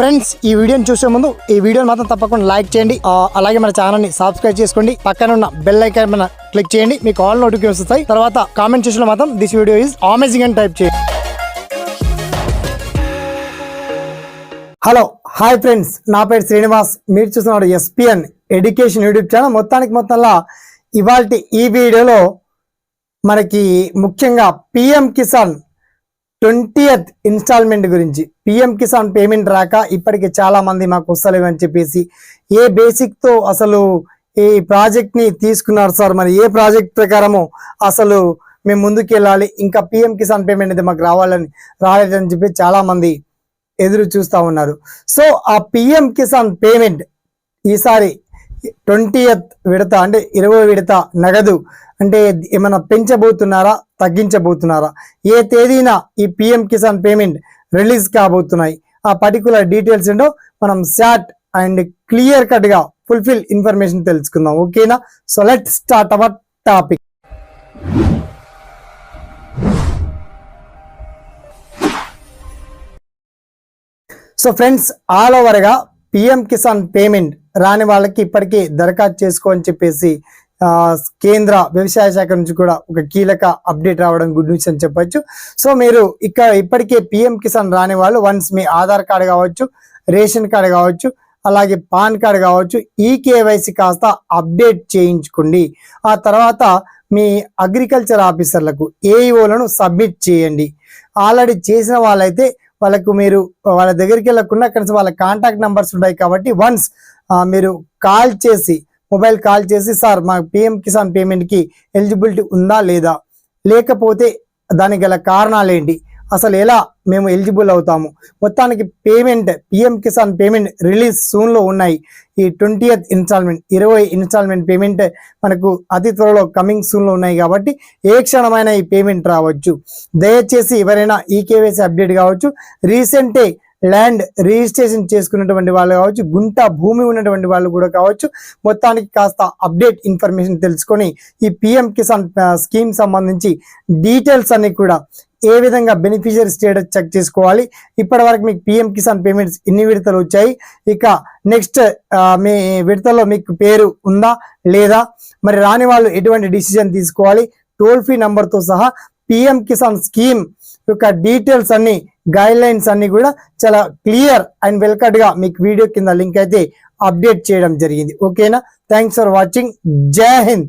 Friends ఈ వీడియోని చూసే ముందు ఈ వీడియోని మాత్రం తప్పకుండా లైక్ చేయండి. అలాగే మన ఛానల్ని సబ్స్క్రైబ్ చేసుకోండి. పక్కన ఉన్న బెల్ ఐకాన్ మన క్లిక్ చేయండి. మీకు ఆల్ నోటిఫికేషన్ వస్తాయి. తర్వాత కామెంట్ చేసిన మాత్రం దిస్ వీడియో ఈజ్ అమేజింగ్ అని టైప్ చేయండి. Hello hi friends. నా పేరు శ్రీనివాస్. మీరు చూస్తున్నాడు ఎస్పిఎన్ ఎడ్యుకేషన్ యూట్యూబ్ ఛానల్. మొత్తానికి మొత్తంలో ఇవాళ ఈ వీడియోలో మనకి ముఖ్యంగా పిఎం కిసాన్ ట్వంటీయత్ ఇన్స్టాల్మెంట్ గురించి. పిఎం కిసాన్ పేమెంట్ రాక ఇప్పటికి చాలా మంది మాకు వస్తలేవు అని చెప్పేసి ఏ బేసిక్తో అసలు ఈ ప్రాజెక్ట్ని తీసుకున్నారు సార్? మరి ఏ ప్రాజెక్ట్ ప్రకారము అసలు మేము ముందుకు వెళ్ళాలి ఇంకా పిఎం కిసాన్ పేమెంట్ అయితే మాకు రావాలని రాలేదని చెప్పి చాలా మంది ఎదురు చూస్తా ఉన్నారు. సో ఆ పిఎం కిసాన్ పేమెంట్ ఈసారి ట్వంటీయత్ విడత అంటే ఇరవై విడత నగదు అంటే ఏమైనా పెంచబోతున్నారా తగ్గించబోతున్నారా? ఏ తేదీన ఈ పిఎం కిసాన్ పేమెంట్ రిలీజ్ కాబోతున్నాయి? ఆ పర్టికులర్ డీటెయిల్స్ ఏంటో మనం షార్ట్ అండ్ క్లియర్ కట్గా ఫుల్ఫిల్ ఇన్ఫర్మేషన్ తెలుసుకుందాం. ఓకేనా? So let start our topic. So friends all ఓవర్గా పిఎం కిసాన్ పేమెంట్ రాని వాళ్ళకి ఇప్పటికీ దరఖాస్తు చేసుకో అని చెప్పేసి కేంద్ర వ్యవసాయ శాఖ నుంచి కూడా ఒక కీలక అప్డేట్ రావడం గుడ్ న్యూస్ అని చెప్పొచ్చు. సో మీరు ఇక్కడ ఇప్పటికే పిఎం కిసాన్ రాని వాళ్ళు వన్స్ మీ ఆధార్ కార్డు కావచ్చు రేషన్ కార్డు కావచ్చు అలాగే పాన్ కార్డు కావచ్చు ఈ కేవైసీ కాస్త అప్డేట్ చేయించుకోండి. ఆ తర్వాత మీ అగ్రికల్చర్ ఆఫీసర్లకు ఏఈఓలను సబ్మిట్ చేయండి. ఆల్రెడీ చేసిన వాళ్ళైతే వాళ్ళకు మీరు వాళ్ళ దగ్గరికి వెళ్ళకుండా కనీసం వాళ్ళ కాంటాక్ట్ నంబర్స్ ఉంటాయి కాబట్టి వన్స్ మీరు కాల్ చేసి మొబైల్ కాల్ చేసి సార్ మా పిఎం కిసాన్ పేమెంట్కి ఎలిజిబిలిటీ ఉందా లేదా? లేకపోతే దానికి గల కారణాలు ఏంటి అసలు ఎలా మేము ఎలిజిబుల్ అవుతాము? మొత్తానికి payment PM Kisan payment release సూన్లో ఉన్నాయి. ఈ ట్వంటీయత్ ఇన్స్టాల్మెంట్ ఇరవై ఇన్స్టాల్మెంట్ పేమెంట్ మనకు అతి త్వరలో కమింగ్ సూన్లో ఉన్నాయి కాబట్టి ఏ క్షణమైన ఈ పేమెంట్ రావచ్చు. దయచేసి ఎవరైనా ఈ కేవైసీ అప్డేట్ కావచ్చు. రీసెంటే ల్యాండ్ రిజిస్ట్రేషన్ చేసుకున్నటువంటి వాళ్ళు కావచ్చు గుంట భూమి ఉన్నటువంటి వాళ్ళు కూడా కావచ్చు. మొత్తానికి కాస్త అప్డేట్ ఇన్ఫర్మేషన్ తెలుసుకొని ఈ పిఎం కిసాన్ స్కీమ్ సంబంధించి డీటెయిల్స్ అన్ని కూడా ఏ విధంగా బెనిఫిషియరీ స్టేటస్ చెక్ చేసుకోవాలి? ఇప్పటి వరకు మీకు పిఎం కిసాన్ పేమెంట్స్ ఎన్ని విడతలు వచ్చాయి? ఇక నెక్స్ట్ మీ విడతలో మీకు పేరు ఉందా? లేదా? మరి రాని వాళ్ళు ఎటువంటి డిసిజన్ తీసుకోవాలి? టోల్ ఫ్రీ నంబర్తో సహా పిఎం కిసాన్ స్కీమ్ యొక్క డీటెయిల్స్ అన్ని గైడ్ లైన్స్ అన్ని కూడా చాలా క్లియర్ అండ్ వెల్కట్గా మీకు వీడియో కింద లింక్ అయితే అప్డేట్ చేయడం జరిగింది. ఓకేనా థ్యాంక్స్ ఫర్ వాచింగ్ జై హింద్